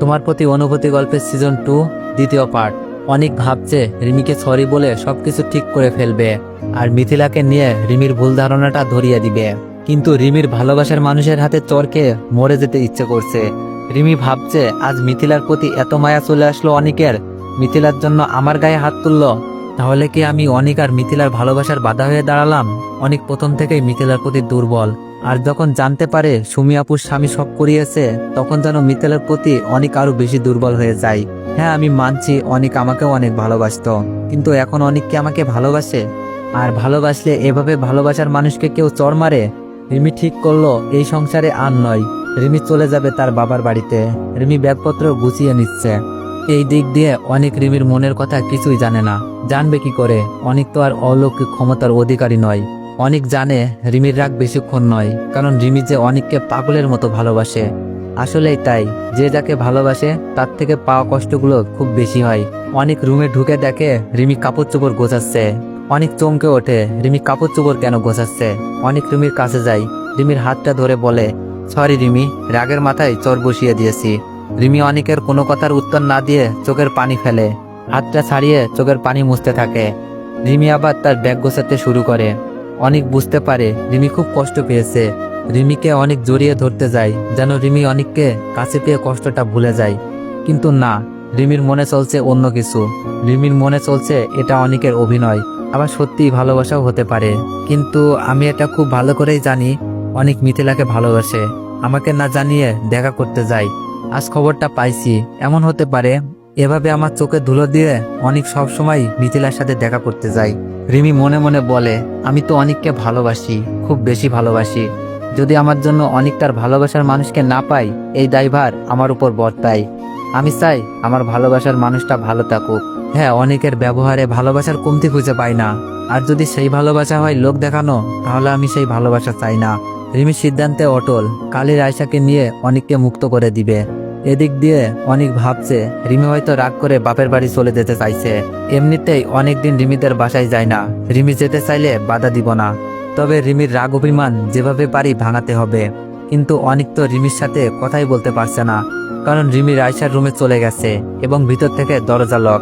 তোমার প্রতি অনুভূতি গল্পের সিজন টু দ্বিতীয় পার্ট অনেক ভাবছে, রিমিকে সরি বলে সবকিছু ঠিক করে ফেলবে আর মিথিলাকে নিয়ে রিমির ভুল ধারণাটা ধরিয়ে দিবে। কিন্তু রিমির ভালোবাসার মানুষের হাতে চরকে মরে যেতে ইচ্ছে করছে। রিমি ভাবছে, আজ মিথিলার প্রতি এত মায়া চলে আসলো অনেকের, মিথিলার জন্য আমার গায়ে হাত তুললো। তাহলে কি আমি অনেক আর মিথিলার ভালোবাসার বাধা হয়ে দাঁড়ালাম? অনেক প্রথম থেকেই মিথিলার প্রতি দুর্বল। আর যখন জানতে পারে সুমি আপুর স্বামী সব করিয়েছে, তখন যেন মিথিলার প্রতি অনেক আরও বেশি দুর্বল হয়ে যায়। হ্যাঁ আমি মানছি অনেক আমাকেও অনেক ভালোবাসতো, কিন্তু এখন অনেক কি আমাকে ভালোবাসে? আর ভালোবাসলে এভাবে ভালোবাসার মানুষকে কেউ চর মারে? রিমি ঠিক করল, এই সংসারে আর নয়। রিমি চলে যাবে তার বাবার বাড়িতে। রিমি ব্যাগপত্র গুছিয়ে নিচ্ছে। এই দিক দিয়ে অনেক রিমির মনের কথা কিছুই জানে না। জানবে কি করে? অনেক তো আর অলৌকিক ক্ষমতার অধিকারী নয়। অনেক জানে রিমির রাগ বেশিক্ষণ নয়, কারণ রিমি যে অনেককে পাগলের মতো ভালোবাসে। আসলেই তাই, যে যাকে ভালোবাসে, তার থেকে পাওয়া কষ্টগুলো খুব বেশি হয়। অনেক রুমে ঢুকে দেখে রিমি কাপড় চোপড় গোছাচ্ছে। অনেক চমকে ওঠে, রিমি, কাপড় চোপড় কেন গোছাচ্ছে? অনেক রিমির কাছে যায়। রিমির হাতটা ধরে বলে, সরি রিমি, রাগের মাথায় চর বসিয়ে দিয়েছি। রিমি অনেকের কোনো কথার উত্তর না দিয়ে চোখের পানি ফেলে। হাতটা ছাড়িয়ে চোখের পানি মুছতে থাকে। রিমি আবার তার ব্যাগ গোছাতে শুরু করে। অনেক বুঝতে পারে রিমি খুব কষ্ট পেয়েছে। রিমিকে অনেক জড়িয়ে ধরতে যায়, যেন রিমি অনেককে কাছে পেয়ে কষ্টটা ভুলে যায়। কিন্তু না, রিমির মনে চলছে অন্য কিছু। রিমির মনে চলছে এটা অনেকের অভিনয়, আবার সত্যিই ভালোবাসাও হতে পারে। কিন্তু আমি এটা খুব ভালো করেই জানি, অনেক মিথিলাকে ভালোবাসে, আমাকে না জানিয়ে দেখা করতে যায়। আজ খবরটা পাইছি, এমন হতে পারে, এভাবে আমার চোখে ধুলো দিয়ে অনেক সব সময় মিথিলার সাথে দেখা করতে যাই রিমি মনে মনে বলে, আমি তো অনেককে ভালোবাসি, খুব বেশি ভালোবাসি। যদি আমার জন্য অনেক তার ভালোবাসার মানুষকে না পাই এই দায়ভার আমার উপর বর্তায়। আমি চাই আমার ভালোবাসার মানুষটা ভালো থাকুক। হ্যাঁ অনেকের ব্যবহারে ভালোবাসার কমতি খুঁজে পাই না। আর যদি সেই ভালোবাসা হয় লোক দেখানো, তাহলে আমি সেই ভালোবাসা চাই না। রিমির সিদ্ধান্তে অটল। কালীর আয়সাকে নিয়ে অনেককে মুক্ত করে দিবে। এদিক দিয়ে অনেক ভাবছে, রিমি হয়তো রাগ করে বাপের বাড়ি চলে যেতে চাইছে। এমনিতেই অনেকদিন রিমিদের বাসায় যায় না। রিমি যেতে চাইলে বাধা দিব না। তবে রিমির রাগ অভিমান যেভাবে পারি ভাঙাতে হবে। কিন্তু অনেক তো রিমির সাথে কথাই বলতে পারছে না। কারণ রিমি রায়সার রুমে চলে গেছে এবং ভিতর থেকে দরজা লক।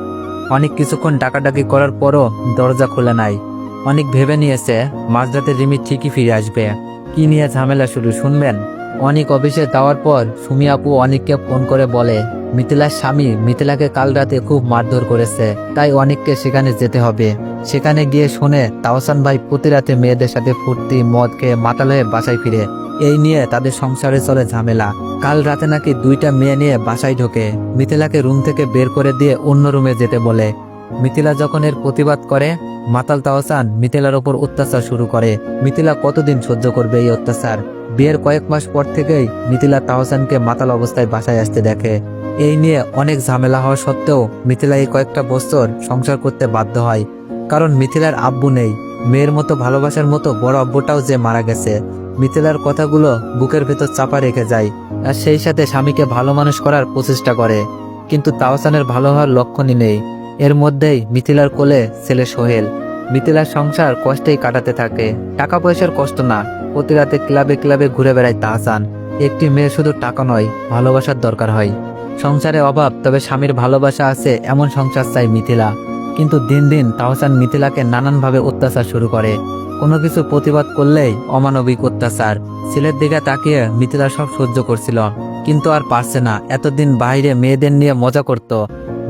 অনেক কিছুক্ষণ ডাকাডাকি করার পরও দরজা খুলে নাই। অনেক ভেবে নিয়েছে, মাঝরাতে রিমি ঠিকই ফিরে আসবে। কি নিয়ে ঝামেলা শুরু, শুনবেন? অনেক অফিসে যাওয়ার পর সুমি আপু অনেককে ফোন করে বলে, মিথিলার স্বামী মিথিলাকে কাল রাতে খুব মারধর করেছে, তাই অনেককে সেখানে যেতে হবে। সেখানে গিয়ে শুনে তাওসান ভাই প্রতি রাতে মেয়েদের সাথে ফুর্তি, মদ খেয়ে মাতাল হয়ে বাসায় ফিরে। এই নিয়ে তাদের সংসারে চলে ঝামেলা। কাল রাতে নাকি দুইটা মেয়ে নিয়ে বাসায় ঢোকে। মিথিলাকে রুম থেকে বের করে দিয়ে অন্য রুমে যেতে বলে। মিথিলা যখন এর প্রতিবাদ করে, মাতাল তাওসান মিথিলার ওপর অত্যাচার শুরু করে। মিথিলা কতদিন সহ্য করবে এই অত্যাচার? বিয়ের কয়েক মাস পর থেকেই মিথিলা তাহসানকে মাতাল অবস্থায় বাসায় আসতে দেখে। এই নিয়ে অনেক ঝামেলা হওয়া সত্ত্বেও মিথিলা এই কয়েকটা বছর সংসার করতে বাধ্য হয়। কারণ মিথিলার আব্বু নেই। মেয়ের মতো ভালোবাসার মতো বড় আব্বুটাও যে মারা গেছে। মিথিলার কথাগুলো বুকের ভেতর চাপা রেখে যায় আর সেই সাথে স্বামীকে ভালো মানুষ করার প্রচেষ্টা করে। কিন্তু তাওসানের ভালো হওয়ার লক্ষণই নেই। এর মধ্যেই মিথিলার কোলে ছেলে সোহেল। মিথিলার সংসার কষ্টেই কাটাতে থাকে। টাকা পয়সার কষ্ট না। প্রতি রাতে ক্লাবে ক্লাবে ঘুরে বেড়ায় তাহসান একটি মেয়ে শুধু টাকা নয়, ভালোবাসার দরকার হয়। সংসারে অভাব, তবে স্বামীর ভালোবাসা আছে এমন সংসার চাই মিথিলা। কিন্তু দিন দিন তাহসান মিথিলাকে নানানভাবে অত্যাচার শুরু করে। কোনো কিছু প্রতিবাদ করলেই অমানবিক অত্যাচার। ছেলের দিকে তাকিয়ে মিথিলা সব সহ্য করছিল, কিন্তু আর পারছে না। এতদিন বাইরে মেয়েদের নিয়ে মজা করত।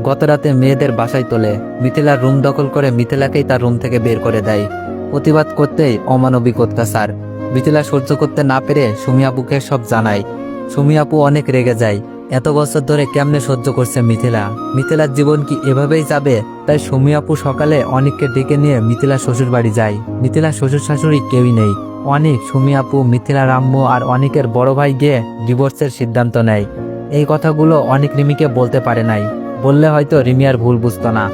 গত রাতে মেয়েদের বাসায় তোলে। মিথিলার রুম দখল করে মিথিলাকেই তার রুম থেকে বের করে দেয়। প্রতিবাদ করতেই অমানবিক অত্যাচার। মিথিলা সহ্য করতে না পেরে সুমি আপুকে সব জানায়। সুমি আপু অনেক রেগে যায়। এত বছর ধরে কেমনে সহ্য করছে মিথিলা? মিথিলার জীবন কি এভাবেই যাবে? তাই সুমি আপু সকালে অনেককে ডেকে নিয়ে মিথিলা শ্বশুর বাড়ি যায়। মিথিলা শ্বশুর শাশুড়ি কেউই নেই। অনেক সুমি আপু মিথিলা, রাম্মু আর অনেকের বড় ভাই গিয়ে ডিভোর্সের সিদ্ধান্ত নেয়। এই কথাগুলো অনেক রিমিকে বলতে পারে নাই। বললে হয়তো রিমি আর ভুল বুঝতো না।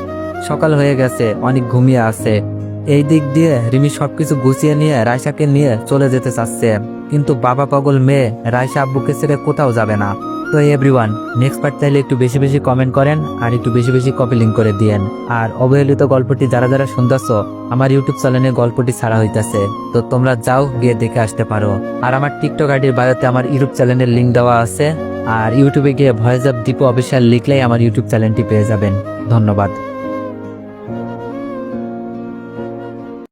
সকাল হয়ে গেছে, অনেক ঘুমিয়ে আছে। এই দিক দিয়ে রিমি সবকিছু গুছিয়ে নিয়ে রায়সাকে নিয়ে চলে যেতে চাচ্ছে। কিন্তু বাবা পাগল মেয়ে রায়সা আব্বুকে ছেড়ে কোথাও যাবে না। তো এভরিওয়ান নেক্সট পার্ট চাইলে একটু বেশি বেশি কমেন্ট করেন আর একটু বেশি বেশি কপি লিঙ্ক করে দিয়েন। আর অবহেলিত গল্পটি যারা যারা শুনতেছ, আমার ইউটিউব চ্যানেলে গল্পটি ছাড়া হইতাছে। তো তোমরা যাও, গিয়ে দেখে আসতে পারো। আর আমার টিকটক আইডির বায়োতে আমার ইউটিউব চ্যানেলের লিঙ্ক দেওয়া আছে। আর ইউটিউবে গিয়ে ভয়েস অফ দীপু অফিসিয়াল লিখলেই আমার ইউটিউব চ্যানেলটি পেয়ে যাবেন। ধন্যবাদ।